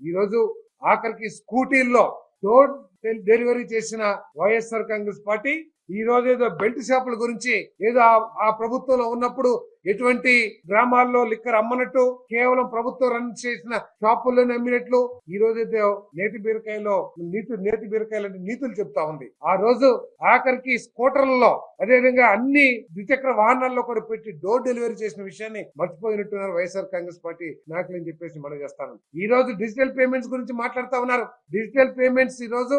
ఈ రోజు ఆఖరికి స్కూటీల్లో డోర్ డెలివరీ చేసిన వైఎస్ఆర్ కాంగ్రెస్ పార్టీ ఈ రోజు ఏదో బెల్ట్ షాపుల గురించి ఏదో ఆ- ప్రభుత్వంలో ఉన్నప్పుడు ఎటువంటి గ్రామాల్లో లిక్కర్ అమ్మనట్టు కేవలం ప్రభుత్వం రన్ చేసిన షాపుల్లోనే అమ్మినట్లు ఈ రోజు అయితే నేతి బీరకాయలో నీతి నేతి బీరకాయలు అంటే నీతులు చెప్తా ఉంది. ఆ రోజు ఆఖరికి స్కూటర్లలో అదేవిధంగా అన్ని ద్విచక్ర వాహనాల్లో కూడా పెట్టి డోర్ డెలివరీ చేసిన విషయాన్ని మర్చిపోయినట్టున్నారు వైఎస్ఆర్ కాంగ్రెస్ పార్టీ నాయకులు అని చెప్పేసి మనం చేస్తాను. ఈ రోజు డిజిటల్ పేమెంట్స్ గురించి మాట్లాడుతా ఉన్నారు. డిజిటల్ పేమెంట్స్ ఈ రోజు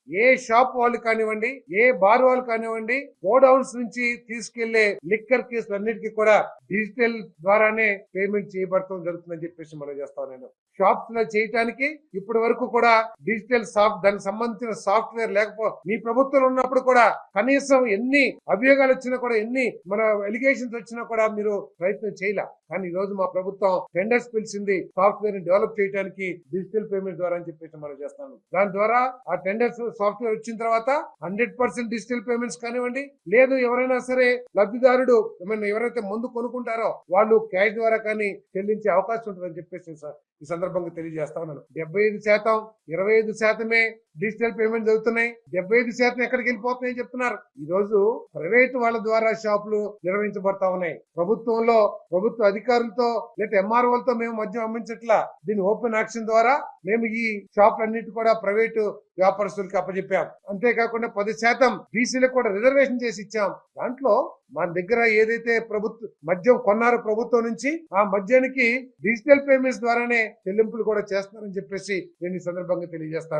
ఏ షాప్ వాళ్ళు కానివ్వండి ఏ బార్ వాళ్ళు కానివ్వండి గోడౌన్స్ నుంచి తీసుకెళ్ళే లిక్కర్ కేసులు అన్నిటికీ కూడా డిజిటల్ ద్వారానే పేమెంట్ చేయబడటం జరుగుతుందని చెప్పేసి మనం చేస్తాం నేను షాప్స్లో చేయటానికి ఇప్పటి వరకు కూడా డిజిటల్ సాఫ్ట్ దానికి సంబంధించిన సాఫ్ట్వేర్ లేకపో మీ ప్రభుత్వం ఉన్నప్పుడు కూడా కనీసం ఎన్ని అభియోగాలు వచ్చినా కూడా ఎన్ని మన ఎలిగేషన్స్ వచ్చినా కూడా మీరు ప్రయత్నం చేయలే. కానీ ఈ రోజు మా ప్రభుత్వం టెండర్స్ పిలిచింది సాఫ్ట్వేర్ని డెవలప్ చేయడానికి డిజిటల్ పేమెంట్ ద్వారా అని చెప్పేసి మనం చేస్తాను. దాని ద్వారా ఆ టెండర్స్ సాఫ్ట్వేర్ వచ్చిన తర్వాత హండ్రెడ్ పర్సెంట్ డిజిటల్ పేమెంట్స్ కానివ్వండి లేదు ఎవరైనా సరే లబ్ధిదారుడు ఏమైనా ఎవరైతే ముందు కొనుక్కుంటారో వాళ్ళు క్యాష్ ద్వారా కానీ చెల్లించే అవకాశం ఉంటుందని చెప్పేసి సార్ ఈ సందర్భంగా తెలియజేస్తా ఉన్నాను. డెబ్బై ఐదు శాతం ఇరవై ఐదు శాతమే డిజిటల్ పేమెంట్ జరుగుతున్నాయి. డెబ్బై ఐదు శాతం ఎక్కడికి వెళ్ళిపోతున్నాయని చెప్తున్నారు. ఈ రోజు ప్రైవేట్ వాళ్ళ ద్వారా షాపులు నిర్వహించబడతా ఉన్నాయి. ప్రభుత్వంలో ప్రభుత్వ అధికారులతో లేదా ఎంఆర్ఓలతో మేము మద్యం అమ్మించట్లా. దీని ఓపెన్ యాక్షన్ ద్వారా మేము ఈ షాపులన్నిటి కూడా ప్రైవేటు వ్యాపారస్తులకి అప్పచెప్పాం అంతేకాకుండా పది శాతం బీసీలకు కూడా రిజర్వేషన్ చేసి ఇచ్చాం. దాంట్లో మన దగ్గర ఏదైతే ప్రభుత్వ మద్యం కొన్నారో ప్రభుత్వం నుంచి ఆ మద్యానికి డిజిటల్ పేమెంట్స్ ద్వారానే చెల్లింపులు కూడా చేస్తున్నారని చెప్పేసి నేను ఈ సందర్భంగా తెలియజేస్తాను.